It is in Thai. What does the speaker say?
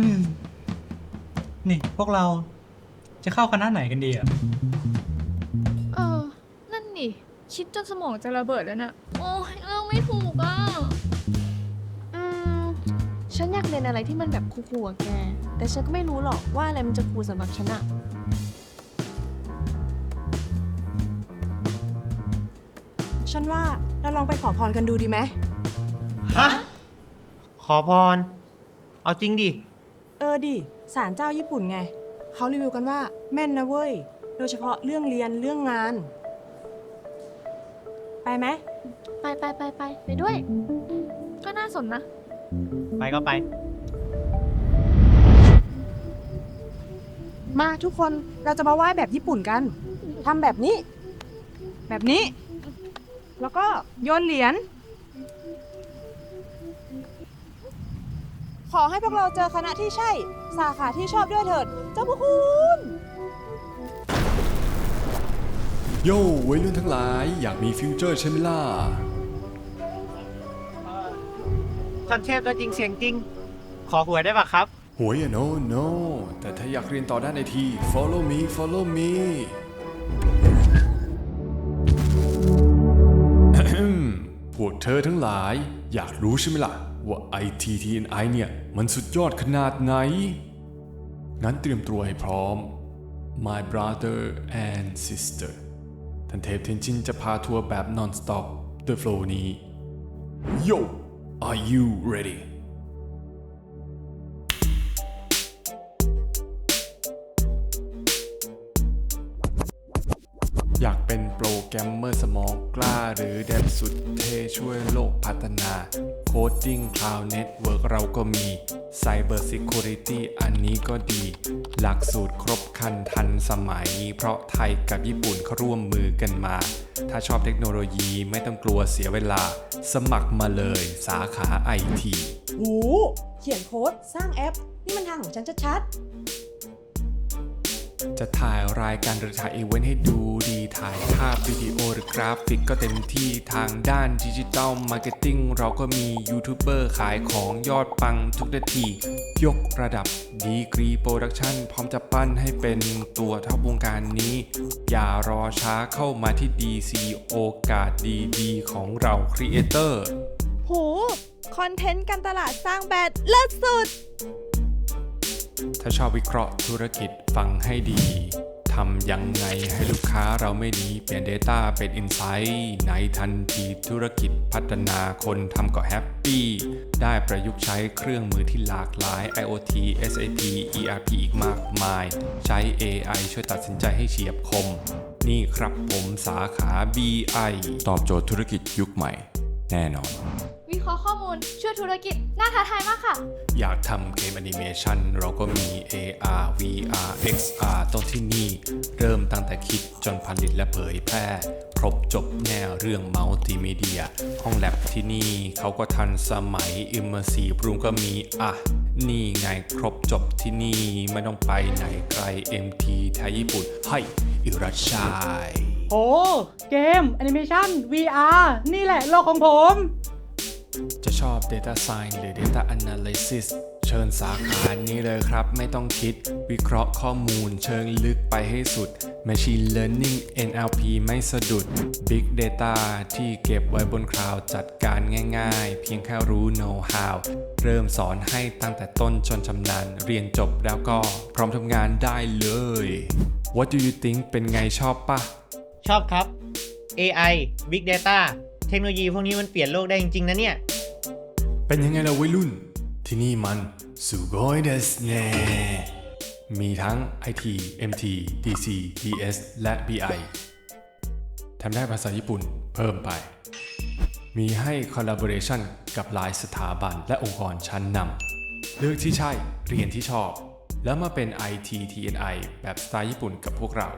อืม นี่พวกเราจะเข้าคณะไหนกันดีอะ เออ นั่นนี่คิดจนสมองจะระเบิดแล้วน่ะ โอ้ยเลือกไม่ถูกอะ อืม ฉันอยากเรียนอะไรที่มันแบบคูลๆอะแก แต่ฉันก็ไม่รู้หรอกว่าอะไรมันจะคูลสำหรับฉันอะฉันว่าเราลองไปขอพรกันดูดีไหม ฮะ ขอพร เอาจริงดิ เออดิศาลเจ้าญี่ปุ่นไง เขารีวิวกันว่าแม่นนะเว้ย โดยเฉพาะเรื่องเรียนเรื่องงาน ไปไหม ไปไปไปไปไปด้วย ก็น่าสนนะ ไปก็ไป มาทุกคนเราจะมาไหว้แบบญี่ปุ่นกันทำแบบนี้ แบบนี้ แล้วก็โยนเหรียญ ขอให้พวกเราเจอคณะที่ใช่ สาขาที่ชอบด้วยเถิด เจ้าพระคุณ โย่วัยรุ่นทั้งหลายอยากมีฟิวเจอร์ใช่ไหมล่ะ ท่านเทพตัวจริงเสียงจริง ขอหวยได้ปะครับ หวยอะ no no แต่ถ้าอยากเรียนต่อด้านไอที follow me follow me วกเธอทั้งหลาย อยากรู้ใช่ไหมล่ะ ว่า ITTNI เนี่ย มันสุดยอดขนาดไหน งั้นเตรียมตัวให้พร้อม my brother and sister ท่านเทพเทนจินจะพาทัวร์แบบ non-stop ด้วยโฟล์นี้ Yo are you ready แกรมเมอร์สมองกล้า หรือแดนสุดเท่ช่วยโลกพัฒนา โคดดิ้งคลาวด์เน็ตเวิร์กเราก็มี Cyber Security อันนี้ก็ดี หลักสูตรครบครันทันสมัย เพราะไทยกับญี่ปุ่นเขาร่วมมือกันมา ถ้าชอบเทคโนโลยีไม่ต้องกลัวเสียเวลา สมัครมาเลยสาขาไอทีหูเขียนโค้ดสร้างแอป นี่มันทางของฉันชัด จะถ่ายรายการหรือถ่ายอีเวนต์ให้ดูดีถ่ายภาพวิดีโอหรือกราฟิกก็เต็มที่ทางด้านดิจิตอลมาร์เก็ตติ้งเราก็มียูทูบเบอร์ขายของยอดปังทุกนาที ยกระดับดีกรีโปรดักชันพร้อมจะปั้นให้เป็นตัวท็อปวงการนี้ อย่ารอช้าเข้ามาที่ DC โอกาสดีๆ ของเราครีเอเตอร์ๆหูคอนเทนต์การตลาดสร้างแบรนด์เลิศสุด ถ้าชอบวิเคราะห์ธุรกิจฟังให้ดีทำยังไงให้ลูกค้าเราไม่หนีเปลี่ยน Data เป็น Insight ในทันทีธุรกิจพัฒนาคนทำก็แฮปปี้ ได้ประยุกต์ใช้เครื่องมือที่หลากหลาย IoT SAP ERP อีกมากมาย ใช้ AI ช่วยตัดสินใจให้เฉียบคม นี่ครับผมสาขา BI ตอบโจทย์ธุรกิจยุคใหม่ แน่นอน วิเคราะห์ข้อมูล ช่วยธุรกิจ น่าท้าทายมากค่ะ อยากทำเกมแอนิเมชันเราก็มี AR VR XR ต้องที่นี่ เริ่มตั้งแต่คิดจนผลิตและเผยแพร่ ครบจบแนวเรื่องมัลติมีเดีย ห้องแลบที่นี่เขาก็ทันสมัย Immersive Room ก็มี อะ นี่ไงครบจบที่นี่ไม่ต้องไปไหนไกล MT ไทยญี่ปุ่นให้อิรัชชัยโอ้ เกม แอนิเมชัน VR นี่แหละโลกของผม จะชอบ Data Science หรือ Data Analysis เชิญสาขานี้เลยครับ ไม่ต้องคิดวิเคราะห์ข้อมูลเชิงลึกไปให้สุด Machine Learning NLP ไม่สะดุด Big Data ที่เก็บไว้บนคลาวด์จัดการง่ายๆ เพียงแค่รู้ Know how เริ่มสอนให้ตั้งแต่ต้นจนชำนาญเรียนจบแล้วก็พร้อมทำงานได้เลย What do you think เป็นไงชอบปะชอบครับ AI Big Data เทคโนโลยีพวกนี้มันเปลี่ยนโลกได้จริงๆนะเนี่ย เป็นยังไงล่ะวัยรุ่น ที่นี่มันสุโกยเดสเน่มีทั้ง IT MT DC DS และ BI ทำได้ภาษาญี่ปุ่นเพิ่มไป มีให้ collaboration กับหลายสถาบันและองค์กรชั้นนำเลือกที่ใช่เรียนที่ชอบ แล้วมาเป็น IT TNI แบบสไตล์ญี่ปุ่นกับพวกเรา